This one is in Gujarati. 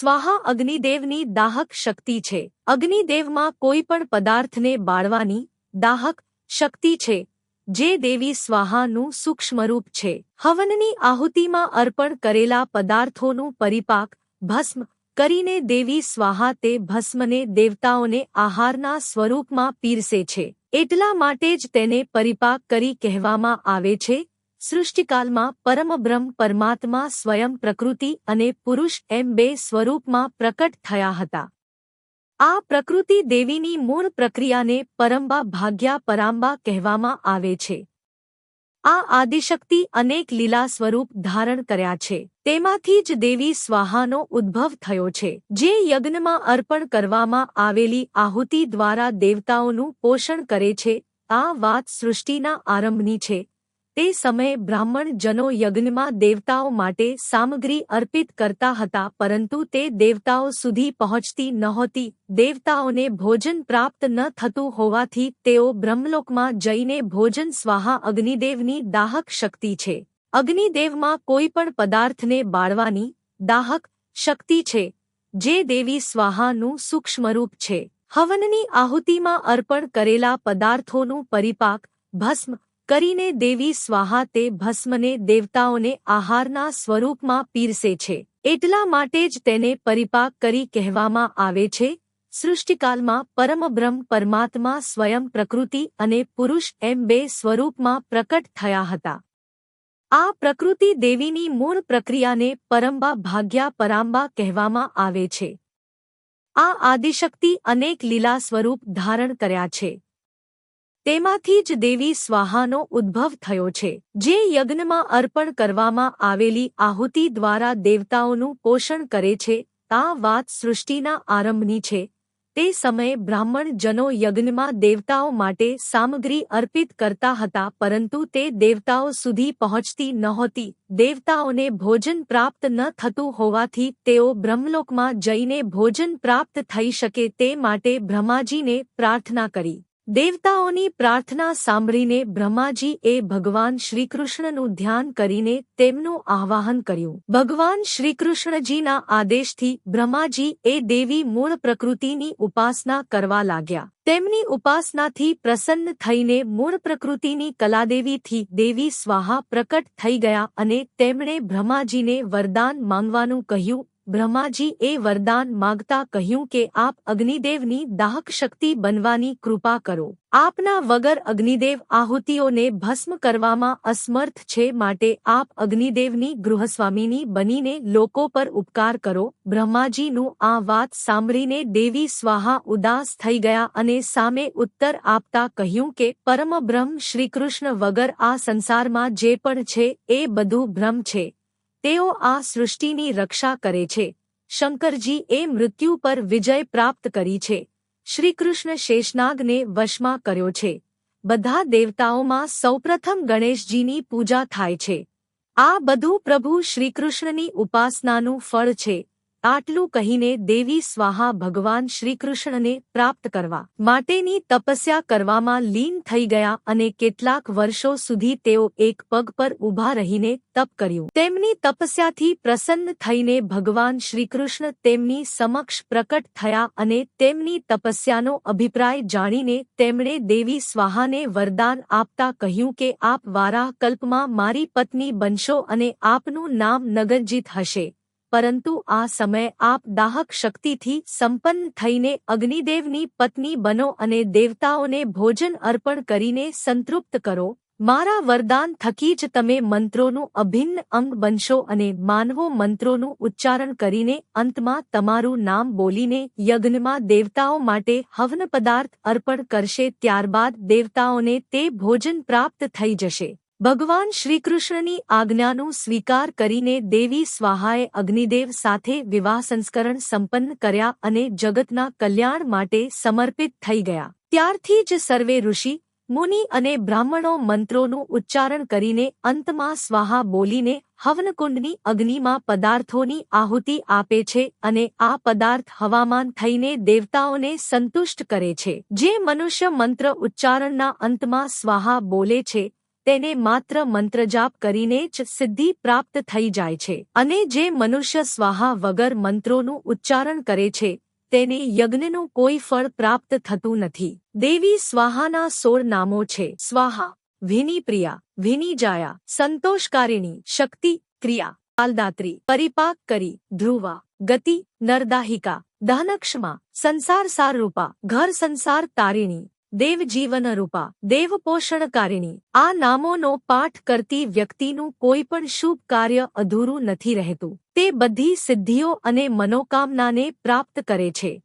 સ્વાહા અગ્નિદેવની દાહક શક્તિ છે. અગ્નિદેવમાં કોઈ પણ પદાર્થને બાળવાની દાહક શક્તિ છે, જે દેવી સ્વાહાનું સૂક્ષ્મરૂપ છે. હવનની આહુતિમાં અર્પણ કરેલા પદાર્થોનું પરિપાક, ભસ્મ કરીને દેવી સ્વાહા તે ભસ્મને દેવતાઓને આહારના સ્વરૂપમાં પીરસે છે. એટલા માટે જ તેને પરિપાક કરી કહેવામાં આવે છે સૃષ્ટિકાલમાં પરમબ્રહ્મ પરમાત્મા સ્વયં પ્રકૃતિ અને પુરુષ એમ બે સ્વરૂપમાં પ્રકટ થયા હતા. આ પ્રકૃતિ દેવીની મૂળ પ્રક્રિયાને પરંબા ભાગ્યા પરાંબા કહેવામાં આવે છે. આ આદિશક્તિ અનેક લીલા સ્વરૂપ ધારણ કર્યા છે. તેમાંથી જ દેવી સ્વાહાનો ઉદ્ભવ થયો છે, જે યજ્ઞમાં અર્પણ કરવામાં આવેલી આહુતિ દ્વારા દેવતાઓનું પોષણ કરે છે. આ વાત સૃષ્ટિના આરંભની છે. તે સમયે બ્રાહ્મણ જનો યજ્ઞમાં દેવતાઓ માટે સામગ્રી અર્પિત કરતા હતા, પરંતુ તે દેવતાઓ સુધી પહોંચતી નહોતી. દેવતાઓને ભોજન પ્રાપ્ત ન થતું હોવાથી તેઓ બ્રહ્મલોકમાં જઈને ભોજન સ્વાહા અગ્નિદેવની દાહક શક્તિ છે. અગ્નિદેવમાં કોઈ પણ પદાર્થને બાળવાની દાહક શક્તિ છે, જે દેવી સ્વાહાનું સૂક્ષ્મરૂપ છે. હવનની આહુતિમાં અર્પણ કરેલા પદાર્થોનું પરિપાક, ભસ્મ કરીને દેવી સ્વાહા તે ભસ્મને દેવતાઓને આહારના સ્વરૂપમાં પીરસે છે. એટલા માટે જ તેને પરિપાક કરી કહેવામાં આવે છે, સૃષ્ટિકાલમાં પરમબ્રહ્મ પરમાત્મા સ્વયં પ્રકૃતિ અને પુરુષ એમ બે સ્વરૂપમાં પ્રકટ થયા હતા. આ પ્રકૃતિ દેવીની મૂળ પ્રક્રિયાને પરંબા ભાગ્યા પરાંબા કહેવામાં આવે છે. આ આદિશક્તિ અનેક લીલા સ્વરૂપ ધારણ કર્યા છે. તેમાંથી જ દેવી સ્વાહાનો ઉદ્ભવ થયો છે, જે યજ્ઞમાં અર્પણ કરવામાં આવેલી આહુતિ દ્વારા દેવતાઓનું પોષણ કરે છે આ વાત સૃષ્ટિના આરંભની છે, તે સમયે બ્રાહ્મણ જનો યજ્ઞમાં દેવતાઓ માટે સામગ્રી અર્પિત કરતા હતા, પરંતુ તે દેવતાઓ સુધી પહોંચતી નહોતી, દેવતાઓને ભોજન પ્રાપ્ત ન થતું હોવાથી તેઓ બ્રહ્મલોકમાં જઈને ભોજન પ્રાપ્ત થઈ શકે તે માટે બ્રહ્માજીને પ્રાર્થના કરી. દેવતાઓની પ્રાર્થના સાંભળીને બ્રહ્માજી એ ભગવાન શ્રીકૃષ્ણનું ધ્યાન કરીને તેમનું આવાહન કર્યું. ભગવાન શ્રીકૃષ્ણજીના આદેશથી બ્રહ્માજી એ દેવી મૂળ પ્રકૃતિની ઉપાસના કરવા લાગ્યા. તેમની ઉપાસનાથી પ્રસન્ન થઈને મૂળ પ્રકૃતિની કલાદેવીથી દેવી સ્વાહા પ્રકટ થઈ ગયા અને તેમણે બ્રહ્માજીને વરદાન માંગવાનું કહ્યું બ્રહ્માજી એ વરદાન માગતા કહ્યું કે આપ અગ્નિદેવની દાહક શક્તિ બનવાની કૃપા કરો. આપના વગર અગ્નિદેવ આહુતિઓને ભસ્મ કરવામાં અસમર્થ છે માટે આપ અગ્નિદેવની ગૃહસ્વામીની બનીને લોકો પર ઉપકાર કરો. બ્રહ્માજીનું આ વાત સાંભળીને દેવી સ્વાહા ઉદાસ થઈ ગયા અને સામે ઉત્તર આપતા કહ્યું કે, પરમબ્રહ્મ શ્રીકૃષ્ણ વગર આ સંસારમાં જે પણ છે એ બધું ભ્રમ છે. તેઓ આ સૃષ્ટિની રક્ષા કરે છે. શંકરજી એ મૃત્યુ પર વિજય પ્રાપ્ત કરી છે. શ્રીકૃષ્ણ શેષનાગને વશમાં કર્યો છે. બધા દેવતાઓમાં સૌપ્રથમ ગણેશજીની પૂજા થાય છે. આ બધું પ્રભુ શ્રીકૃષ્ણની ઉપાસનાનું ફળ છે. આટલું કહીને દેવી સ્વાહા ભગવાન શ્રીકૃષ્ણને પ્રાપ્ત કરવા માટેની તપસ્યા કરવામાં લીન થઈ ગયા અને કેટલાક વર્ષો સુધી તેઓ એક પગ પર ઊભા રહીને તપ કર્યું. તેમની તપસ્યાથી પ્રસન્ન થઈને ભગવાન શ્રીકૃષ્ણ તેમની સમક્ષ પ્રકટ થયા અને તેમની તપસ્યાનો અભિપ્રાય જાણીને તેમણે દેવી સ્વાહાને વરદાન આપતા કહ્યું કે, આપ વારા કલ્પમાં મારી પત્ની બનશો અને આપનું નામ નગરજીત હશે. પરંતુ આ સમય આપ દાહક શક્તિથી સંપન્ન થઈને અગ્નિદેવની પત્ની બનો અને દેવતાઓને ભોજન અર્પણ કરીને સંતૃપ્ત કરો. મારા વરદાન થકી જ તમે મંત્રોનું અભિન્ન અંગ બનશો અને માનવો મંત્રોનું ઉચ્ચારણ કરીને અંતમાં તમારું નામ બોલીને યજ્ઞમાં દેવતાઓ માટે હવન પદાર્થ અર્પણ કરશે. ત્યારબાદ દેવતાઓને તે ભોજન પ્રાપ્ત થઈ જશે. ભગવાન શ્રીકૃષ્ણની આજ્ઞાનું સ્વીકાર કરીને દેવી સ્વાહાએ અગ્નિદેવ સાથે વિવાહ સંસ્કરણ સંપન્ન કર્યા અને જગતના કલ્યાણ માટે સમર્પિત થઈ ગયા. ત્યારથી જ સર્વે ઋષિ, મુનિ અને બ્રાહ્મણો મંત્રોનું ઉચ્ચારણ કરીને અંતમાં સ્વાહા બોલીને હવનકુંડની અગ્નિમાં પદાર્થોની આહુતિ આપે છે અને આ પદાર્થ હવામાન થઈને દેવતાઓને સંતુષ્ટ કરે છે. જે મનુષ્ય મંત્ર ઉચ્ચારણના અંતમાં સ્વાહા બોલે છે તેને માત્ર મંત્રજાપ કરીને જ સિદ્ધિ પ્રાપ્ત થઈ જાય છે અને જે મનુષ્ય સ્વાહા વગર મંત્રોનું ઉચ્ચારણ કરે છે, તેને યજ્ઞનું કોઈ ફળ પ્રાપ્ત થતું નથી. દેવી સ્વાહાના સોળ નામો છે. સ્વાહા વિની પ્રિયા વિની જાયા સંતોષકારિણી, શક્તિ, ક્રિયા, કાલદાત્રી, પરિપાક કરી, ધ્રુવા, ગતિ, નરદાહિકા દહનક્ષમા સંસાર સારરૂપા ઘર સંસાર તારિણી દેવ જીવન રૂપા દેવ આ નામોનો પાઠ કરતી વ્યક્તિનું કોઈ પણ શુભ કાર્ય અધૂરું નથી રહેતું. તે બધી સિદ્ધિઓ અને મનોકામનાને પ્રાપ્ત કરે છે.